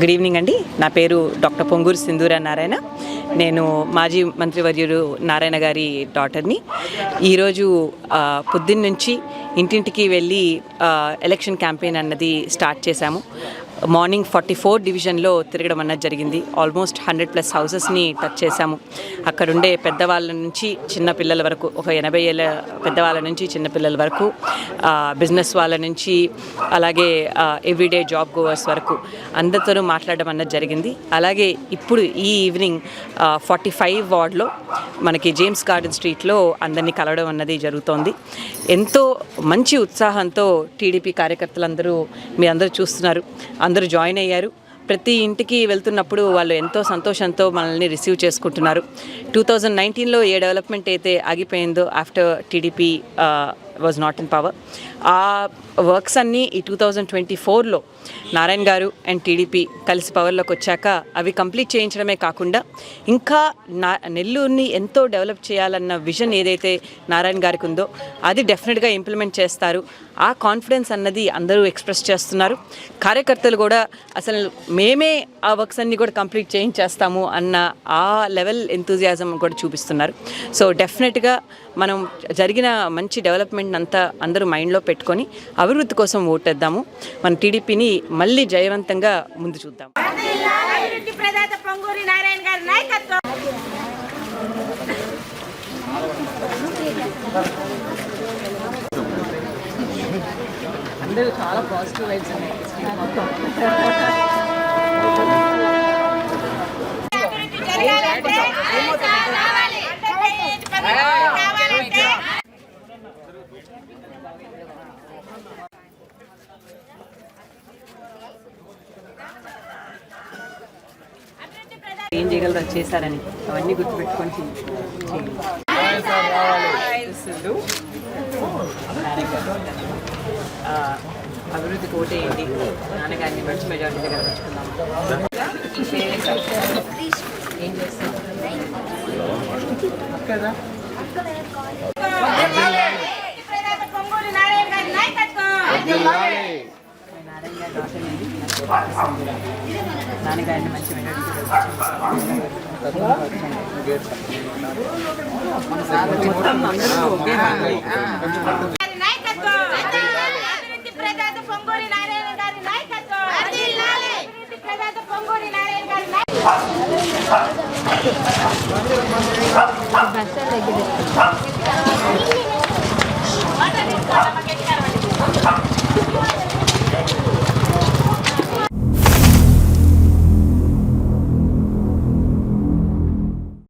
Good evening అండి. నా పేరు డాక్టర్ పొంగూరు సింధూర నారాయణ. నేను మాజీ మంత్రివర్యుడు నారాయణ గారి డాటర్ని. ఈరోజు పొద్దున్న నుంచి ఇంటింటికి వెళ్ళి ఎలక్షన్ క్యాంపెయిన్ అన్నది స్టార్ట్ చేశాము. మార్నింగ్ ఫార్టీ ఫోర్ డివిజన్లో తిరగడం అన్నది జరిగింది. ఆల్మోస్ట్ హండ్రెడ్ ప్లస్ హౌసెస్ని టచ్ చేశాము. అక్కడుండే పెద్దవాళ్ళ నుంచి చిన్నపిల్లల వరకు ఒక ఎనభై ఏళ్ళ పెద్దవాళ్ళ నుంచి చిన్నపిల్లల వరకు బిజినెస్ వాళ్ళ నుంచి అలాగే ఎవ్రీడే జాబ్ గోవర్స్ వరకు అందరితోనూ మాట్లాడడం అన్నది జరిగింది. అలాగే ఇప్పుడు ఈ ఈవినింగ్ ఫార్టీ ఫైవ్ వార్డ్లో మనకి జేమ్స్ గార్డెన్ స్ట్రీట్లో అందరినీ కలవడం అన్నది జరుగుతోంది. ఎంతో మంచి ఉత్సాహంతో టీడీపీ కార్యకర్తలందరూ మీ అందరూ చూస్తున్నారు. అందరూ జాయిన్ అయ్యారు. ప్రతి ఇంటికి వెళ్తున్నప్పుడు వాళ్ళు ఎంతో సంతోషంతో మనల్ని రిసీవ్ చేసుకుంటున్నారు. టూ థౌజండ్ నైన్టీన్లో ఏ డెవలప్మెంట్ అయితే ఆగిపోయిందో after TDP was not in power ఆ వర్క్స్ అన్నీ ఈ టూ థౌజండ్ ట్వంటీ ఫోర్లో నారాయణ గారు అండ్ టీడీపీ కలిసి పవర్లోకి వచ్చాక అవి కంప్లీట్ చేయించడమే కాకుండా ఇంకా నా నెల్లూరుని ఎంతో డెవలప్ చేయాలన్న విజన్ ఏదైతే నారాయణ గారికి ఉందో అది డెఫినెట్గా ఇంప్లిమెంట్ చేస్తారు. ఆ కాన్ఫిడెన్స్ అన్నది అందరూ ఎక్స్ప్రెస్ చేస్తున్నారు. కార్యకర్తలు కూడా అసలు మేమే ఆ వర్క్స్ అన్నీ కూడా కంప్లీట్ చేయించేస్తాము అన్న ఆ లెవెల్ ఎంతూజియాజం కూడా చూపిస్తున్నారు. సో డెఫినెట్గా మనం జరిగిన మంచి డెవలప్మెంట్ అంతా అందరూ మైండ్లో పెట్టుకొని అభివృద్ధి కోసం ఓటేద్దాము. మన టీడీపీని మళ్ళీ జయవంతంగా ముందు చూద్దాం. అందరూ చాలా పాజిటివ్ వైబ్స్ ఉన్నాయి. ఏం చేయగలరు అది చేశారని అవన్నీ గుర్తుపెట్టుకొని చేయండి. అభివృద్ధికి ఓటేయండి నాన్నగారిని మంచి మెజార్టీ దగ్గర పెంచుకుందాం ఏం చేస్తాం అభివృద్ధి నారాయణ గారి నాయకత్వం నారాయణ గారి డాక్టర్ అండి నాన్నగారిని మంచి మెజార్టీ మొత్తం